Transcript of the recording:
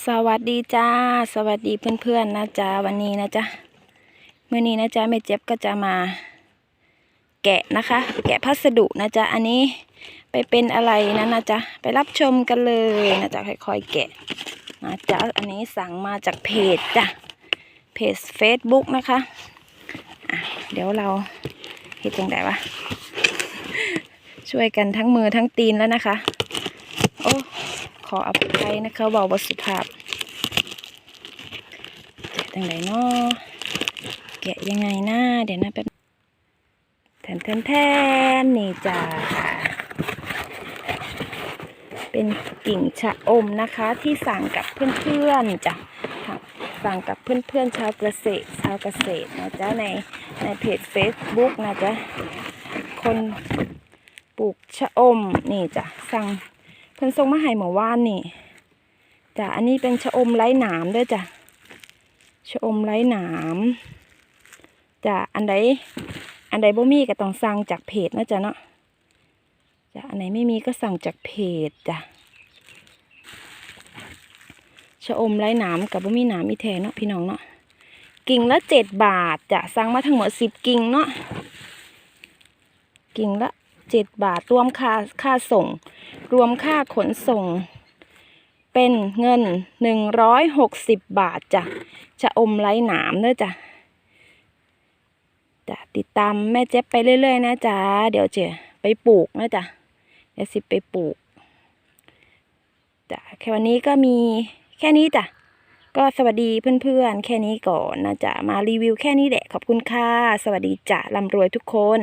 สวัสดีจ้า สวัสดีเพื่อนๆนะจ๊ะวันนี้นะจ๊ะเมื่อนี้นะจ๊ะแม่เจ็บก็จะมา แกะนะคะ แกะพัสดุนะจ๊ะอันนี้ไปเป็นอะไรนะนะจ๊ะไปรับชมกันเลยนะจ๊ะค่อยๆแกะนะจ๊ะอันนี้สั่งมาจากเพจจ้ะเพจ Facebook นะคะอะเดี๋ยวเราเฮ็ดจังไดวะช่วยกันทั้งมือทั้งตีนแล้วนะคะ ออภัยนะคะเบาบสุภาพแกะตั้งไหนเนาะแกะยังไงนะเดี๋ยวนะแป๊บแทนแทนแทนนี่จ้าเป็นกิ่งชะอมนะคะที่สั่งกับเพื่อนๆจ้ะสั่งกับเพื่อนๆชาวเกษตรชาวเกษตรนะจ๊ะในในเพจ Facebook นะจ๊ะคนปลูกชะอมนี่จ้ะสั่ง พิ่นส่งมาให้เมื่อว่านนี่จ้ะอันนี้เป็นชะอมไร้หนามด้วยจ้ะชะอมไร้หนามจ้ะอันใดอันใดบ่มีก็ต้องสั่งจากเพจนะจ๊ะเนาะจ้ะอันไหนไม่มีก็สั่งจากเพจจ้ะชะอมไร้หนามกับบ่มีหนามอีแทเนาะพี่น้องเนาะกิ่งละเจ็ดบาทจ้ะสั่งมาทั้งหมดสิบกิ่งเนาะกิ่งละ เจ็ดบาท รวมค่าค่าส่ง รวมค่าขนส่ง เป็นเงินหนึ่งร้อยหกสิบบาทจ้ะจะอมไร้หนามเนอะจ้ะจะติดตามแม่เจ๊บไปเรื่อยๆนะจ๊ะเดี๋ยวเจ๊ไปปลูกนะจ๊ะเดี๋ยวสิไปปลูกจ้ะแค่วันนี้ก็มีแค่นี้จ้ะก็สวัสดีเพื่อนๆ แค่นี้ก่อนนะจ๊ะ มารีวิวแค่นี้แหละ ขอบคุณค่ะ สวัสดีจ้ะร่ำรวยทุกคน